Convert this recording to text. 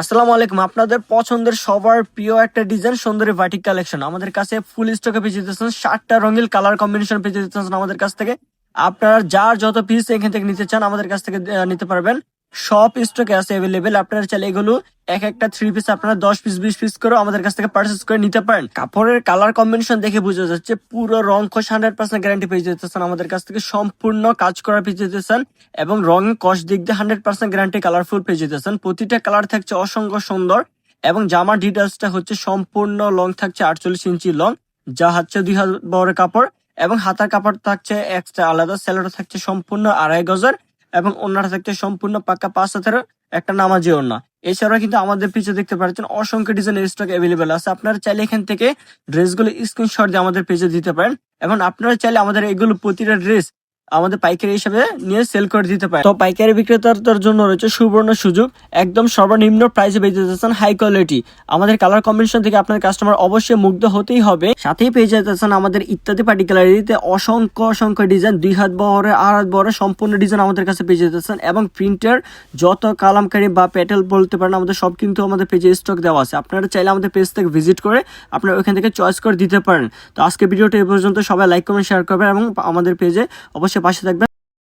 আসসালামু আলাইকুম। আপনাদের পছন্দের সবার প্রিয় একটা ডিজাইন সুন্দরী বাটিক কালেকশন আমাদের কাছে ফুল স্টকে পেয়ে যেতেছেন ষাটটা রঙিল কালার কম্বিনেশন পেয়ে যেতেছেন আমাদের কাছ থেকে। আপনারা যার যত পিস এখান থেকে নিতে চান আমাদের কাছ থেকে নিতে পারবেন। সব স্টকে আছে অ্যাভেলেবেল আপনারা চাইলে এগুলো এক একটা থ্রি পিস আপনারা দশ পিস বিশ পিস করে আমাদের কাছ থেকে পার্চেস করে নিতে পারেন। কাপড়ের কালার কম্বিনেশন দেখে বোঝা যাচ্ছে, পুরো রং খোশ হান্ড্রেড পার্সেন্ট গ্যারান্টি পেয়ে যেতেছেন আমাদের কাছ থেকে। সম্পূর্ণ কাজ করা পেয়ে যেতেছেন এবং রং কস দিক দিয়ে হান্ড্রেড পার্সেন্ট গ্যারান্টি কালারফুল পেয়ে যেতেছেন। প্রতিটা কালার থাকছে অসংখ্য সুন্দর এবং জামার ডিটেলসটা হচ্ছে সম্পূর্ণ লং থাকছে আটচল্লিশ ইঞ্চি লং যা হচ্ছে দুই হাজার বড় কাপড় এবং হাতার কাপড় থাকছে একটা আলাদা। স্যালোটা থাকছে সম্পূর্ণ আড়াই গজের। এবং অন্যরা থাকতে সম্পূর্ণ পাক্কা পাঁচ হাতের একটা নামাজি ওড়না। এছাড়াও কিন্তু আমাদের পিছে দেখতে পাচ্ছেন অসংখ্য ডিজাইনের স্টক অ্যাভেলেবেল আছে। আপনারা চাইলে এখান থেকে ড্রেসগুলো স্ক্রিনশট দিয়ে আমাদের পেজে দিতে পারেন। এবং আপনারা চাইলে আমাদের এগুলো প্রতিটা ড্রেস আমাদের পাইকারি হিসাবে নিয়ে সেল করে দিতে পারেন তো পাইকারি বিক্রেতাদের জন্য রয়েছে সুবর্ণ সুযোগ, একদম সর্বনিম্ন প্রাইসে বেঁচে যাচ্ছেন হাই কোয়ালিটি আমাদের কালার কম্বিনেশন থেকে আপনার কাস্টমার অবশ্যই মুগ্ধ হতেই হবে। সাথেই পেয়ে যেতেছেন আমাদের ইত্যাদি পার্টিকুলারিতে অসংখ্য অসংখ্য ডিজাইন দুই হাত বহরে আর হাত বহরে সম্পূর্ণ ডিজাইন আমাদের কাছে পেয়ে যেতেছেন এবং প্রিন্টার যত কালামকারি বা প্যাটেল বলতে পারেন, আমাদের সব কিন্তু আমাদের পেজে স্টক দেওয়া আছে। আপনারা চাইলে আমাদের পেজ থেকে ভিজিট করে আপনারা ওইখান থেকে চয়েস করে দিতে পারেন। তো আজকে ভিডিওটা এই পর্যন্ত সবাই লাইক কমেন্ট শেয়ার করবেন এবং আমাদের পেজে অবশ্যই পাশে থাকবেন।